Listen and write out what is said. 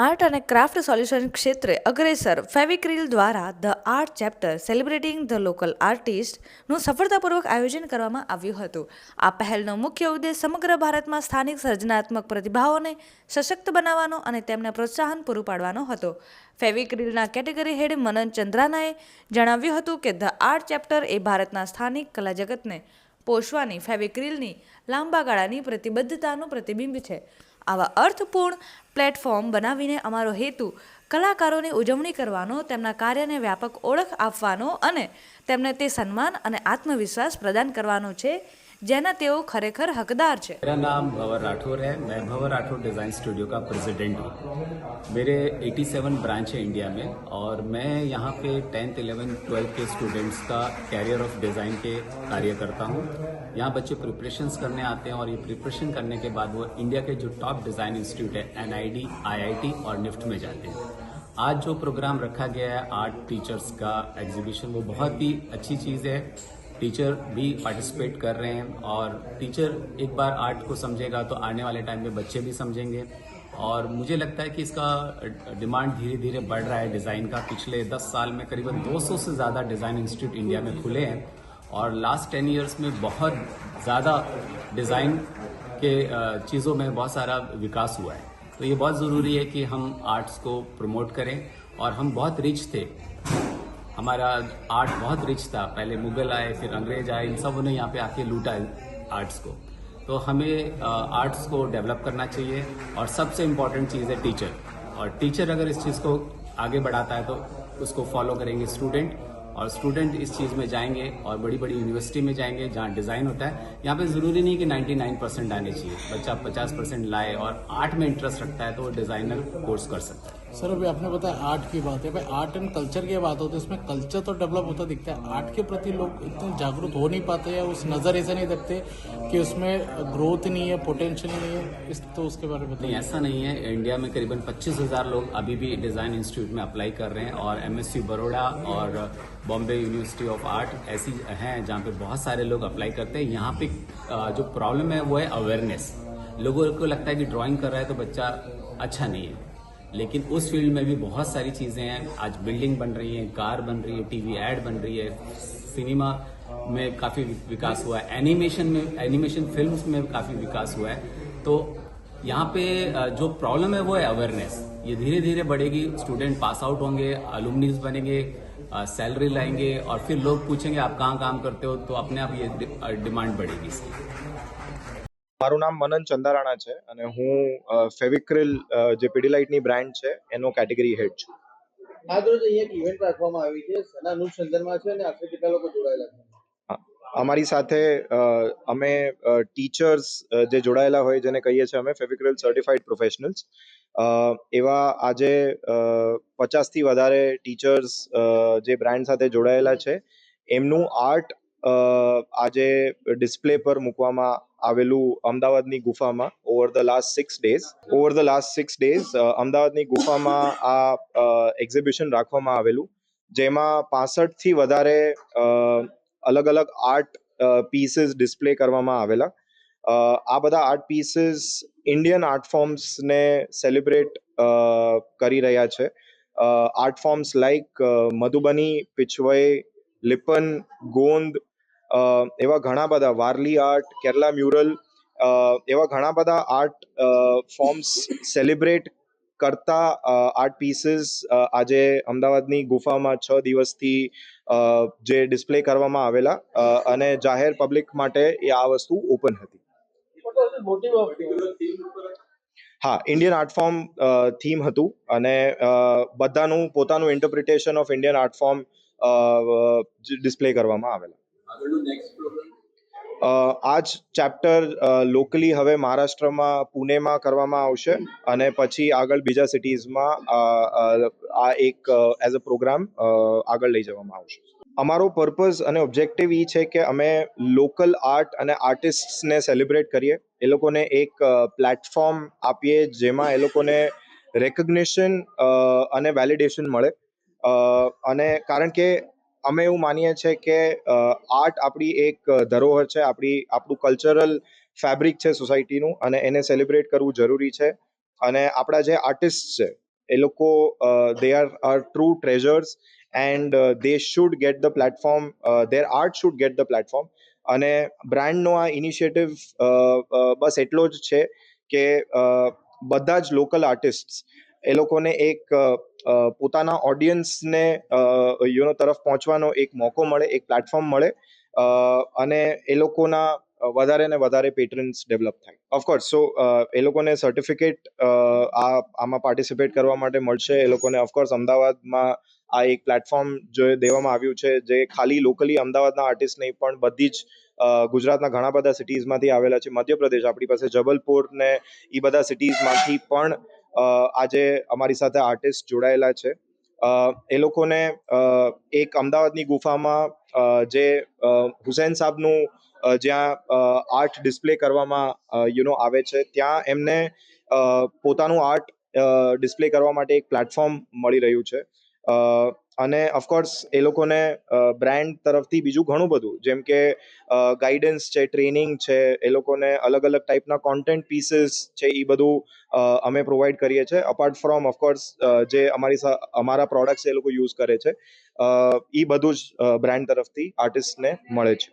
Art અને craft solution ક્ષેત્રે અગ્રેસર ફેવિક્રિલ દ્વારા the art chapter celebrating the local આર્ટિસ્ટનું સફળતાપૂર્વક આયોજન કરવામાં આવ્યું હતું. આ પહેલનો મુખ્ય ઉદ્દેશ સમગ્ર ભારતમાં સ્થાનિક સર્જનાત્મક પ્રતિભાઓને સશક્ત બનાવવાનો અને તેમને પ્રોત્સાહન પૂરું પાડવાનો હતો. ફેવિક્રિલના કેટેગરી હેડ મનન ચંદ્રાનાએ જણાવ્યું હતું કે ધ આર્ટ ચેપ્ટર એ ભારતના સ્થાનિક કલા જગતને પોષવાની ફેવિક્રિલની લાંબા ગાળાની પ્રતિબદ્ધતાનું પ્રતિબિંબ છે. આવા અર્થપૂર્ણ પ્લેટફોર્મ બનાવીને અમારો હેતુ કલાકારોની ઉજવણી કરવાનો, તેમના કાર્યને વ્યાપક ઓળખ આપવાનો અને તેમને તે સન્માન અને આત્મવિશ્વાસ પ્રદાન કરવાનો છે. જેના તેઓ ખરેખર હકદાર છે मेरा नाम भंवर राठौर है मैं भंवर राठौर डिज़ाइन स्टूडियो का प्रेसिडेंट हूँ मेरे 87 ब्रांच है इंडिया में और मैं यहाँ पे टेंथ इलेवन ट्वेल्थ के स्टूडेंट्स का कैरियर ऑफ डिज़ाइन के कार्य करता हूँ यहाँ बच्चे प्रिपरेशंस करने आते हैं और ये प्रिपरेशन करने के बाद वो इंडिया के जो टॉप डिज़ाइन इंस्टीट्यूट है एन आई और निफ्ट में जाते हैं आज जो प्रोग्राम रखा गया है आर्ट टीचर्स का एग्जीबिशन वो बहुत ही अच्छी चीज़ है टीचर भी पार्टिसिपेट कर रहे हैं और टीचर एक बार आर्ट को समझेगा तो आने वाले टाइम में बच्चे भी समझेंगे। और मुझे लगता है कि इसका डिमांड धीरे धीरे बढ़ रहा है डिज़ाइन का। पिछले 10 साल में करीबन 200 से ज़्यादा डिज़ाइन इंस्टीट्यूट इंडिया में खुले हैं और लास्ट 10 इयर्स में बहुत ज़्यादा डिज़ाइन के चीज़ों में बहुत सारा विकास हुआ है। तो ये बहुत ज़रूरी है कि हम आर्ट्स को प्रमोट करें और हम बहुत रिच थे। हमारा आर्ट बहुत रिच था। पहले मुगल आए, फिर अंग्रेज़ आए, इन सबने यहाँ पे आके लूटा आर्ट्स को। तो हमें आर्ट्स को डेवलप करना चाहिए और सबसे इंपॉर्टेंट चीज़ है टीचर और टीचर अगर इस चीज़ को आगे बढ़ाता है तो उसको फॉलो करेंगे स्टूडेंट और स्टूडेंट इस चीज़ में जाएँगे और बड़ी बड़ी यूनिवर्सिटी में जाएँगे जहाँ डिज़ाइन होता है। यहाँ पे ज़रूरी नहीं कि 99 परसेंट आने चाहिए। बच्चा 50 परसेंट लाए और आर्ट में इंटरेस्ट रखता है तो वो डिज़ाइनर कोर्स कर सकता है। सर अभी आपने बताया आर्ट की बात है। भाई आर्ट एंड कल्चर की बात होती है इसमें कल्चर तो डेवलप होता दिखता है। आर्ट के प्रति लोग इतने जागरूक हो नहीं पाते या उस नज़र ऐसे नहीं देखते कि उसमें ग्रोथ नहीं है पोटेंशियल नहीं है। इस तो उसके बारे में बताइए। ऐसा नहीं है। इंडिया में करीबन पच्चीस हज़ार लोग अभी भी डिज़ाइन इंस्टीट्यूट में अप्लाई कर रहे हैं और एमएससी बड़ोड़ा और बॉम्बे यूनिवर्सिटी ऑफ़ आर्ट ऐसी हैं जहाँ पे बहुत सारे लोग अप्लाई करते हैं। यहाँ पे जो प्रॉब्लम है वो है अवेयरनेस लोगों को लगता है कि ड्राइंग कर रहा है तो बच्चा अच्छा नहीं है। लेकिन उस फ़ील्ड में भी बहुत सारी चीज़ें हैं। आज बिल्डिंग बन रही है, कार बन रही है, टीवी एड बन रही है, सिनेमा में काफ़ी विकास हुआ है। एनिमेशन में, एनिमेशन फिल्म्स में काफ़ी विकास हुआ है। तो यहाँ पे जो प्रॉब्लम है वो है अवेयरनेस ये धीरे धीरे बढ़ेगी स्टूडेंट पास आउट होंगे अलुमनीज बनेंगे सैलरी लाएँगे और फिर लोग पूछेंगे, आप कहाँ काम करते हो? तो अपने आप ये डिमांड बढ़ेगी इसकी। મારું નામ મનન ચંદારાણા છે અને હું ફેવિક્રિલ જે પીડીલાઇટની બ્રાન્ડ છે એનો કેટેગરી હેડ છું. આજરોજ અહીંયા એક ઇવેન્ટ રાખવામાં આવી છે સના અનુસંધાનમાં છે અને આખરે કેટલા લોકો જોડાયેલા છે. અમારી સાથે અમે ટીચર્સ જે જોડાયેલા હોય જેને કહીએ છીએ અમે ફેવિક્રિલ સર્ટિફાઈડ પ્રોફેશનલ્સ એવા આજે પચાસથી વધારે ટીચર્સ જે બ્રાન્ડ સાથે જોડાયેલા છે. એમનું આર્ટ આજે ડિસ્પ્લે પર મૂકવામાં આવેલું અમદાવાદની ગુફામાં over the last six days over the last six days અમદાવાદની ગુફામાં આ એક્ઝિબિશન રાખવામાં આવેલું, જેમાં પાસઠથી વધારે અલગ અલગ આર્ટ પીસીસ ડિસ્પ્લે કરવામાં આવેલા. આ બધા આર્ટ પીસીસ ઇન્ડિયન આર્ટ ફોર્મ્સને સેલિબ્રેટ કરી રહ્યા છે. Art forms like Madhubani Pichhwai Lippan, Gond એવા ઘણા બધા વારલી આર્ટ, કેરલા મ્યુરલ એવા ઘણા બધા આર્ટ ફોર્મ્સ સેલિબ્રેટ કરતા આર્ટ પીસીસ આજે અમદાવાદની ગુફામાં છ દિવસથી જે ડિસ્પ્લે કરવામાં આવેલા અને જાહેર પબ્લિક માટે એ આ વસ્તુ ઓપન હતી. હા, ઇન્ડિયન આર્ટ ફોર્મ થીમ હતું અને બધાનું પોતાનું interpretation of Indian art form display કરવામાં આવેલા. આ જ ચેપ્ટર લોકલી હવે મહારાષ્ટ્રમાં, પુણેમાં કરવામાં આવશે અને પછી આગળ બીજા સિટીઝમાં આ એક એઝ અ પ્રોગ્રામ આગળ લઈ જવામાં આવશે. અમારો પર્પઝ અને ઓબ્જેક્ટિવ એ છે કે અમે લોકલ આર્ટ અને આર્ટિસ્ટને સેલિબ્રેટ કરીએ. એ લોકોને એક પ્લેટફોર્મ આપીએ જેમાં એ લોકોને રેકગ્નેશન અને વેલિડેશન મળે. અને કારણ કે અમે એવું માનીએ છીએ કે આર્ટ આપણી એક ધરોહર છે, આપણી, આપણું કલ્ચરલ ફેબ્રિક છે સોસાયટીનું અને એને સેલિબ્રેટ કરવું જરૂરી છે. અને આપણા જે આર્ટિસ્ટ છે, એ લોકો they are are true treasures and they should get the platform their art should get the platform અને બ્રાન્ડનો આ ઇનિશિયેટિવ બસ એટલો જ છે કે બધા જ લોકલ આર્ટિસ્ટ એ લોકોને એક પોતાના ઓડિયન્સને યુનો તરફ પહોંચવાનો એક મોકો મળે, એક પ્લેટફોર્મ મળે અને એ લોકોના વધારે ને વધારે પેટ્રન્સ ડેવલપ થાય. ઓફકોર્સ સો એ લોકોને સર્ટિફિકેટ આ, આમાં પાર્ટિસિપેટ કરવા માટે મળશે. એ લોકોને ઓફકોર્સ અમદાવાદમાં આ એક પ્લેટફોર્મ જે દેવામાં આવ્યું છે, જે ખાલી લોકલી અમદાવાદના આર્ટિસ્ટ નહીં, પણ બધી જ ગુજરાતના ઘણા બધા સિટીઝમાંથી આવેલા છે. મધ્યપ્રદેશ આપણી પાસે જબલપુર ને એ બધા સિટીઝમાંથી પણ આજે અમારી સાથે આર્ટિસ્ટ જોડાયેલા છે. એ લોકોને એક અમદાવાદની ગુફામાં જે હુસૈન સાહેબનું જ્યાં આર્ટ ડિસ્પ્લે કરવામાં યુનો આવે છે, ત્યાં એમને પોતાનું આર્ટ ડિસ્પ્લે કરવા માટે એક પ્લેટફોર્મ મળી રહ્યું છે. અને ઓફકોર્સ એ લોકોને બ્રાન્ડ તરફથી બીજું ઘણું બધું. જેમ કે ગાઈડન્સ છે ટ્રેનિંગ છે, એ લોકોને અલગ અલગ ટાઈપના કોન્ટેન્ટ પીસીસ છે એ બધું અમે પ્રોવાઈડ કરીએ છીએ. અપાર્ટ ફ્રોમ ઓફકોર્સ જે અમારી અમારા પ્રોડક્ટ્સ એ લોકો યુઝ કરે છે એ બધું જ બ્રાન્ડ તરફથી આર્ટિસ્ટને મળે છે.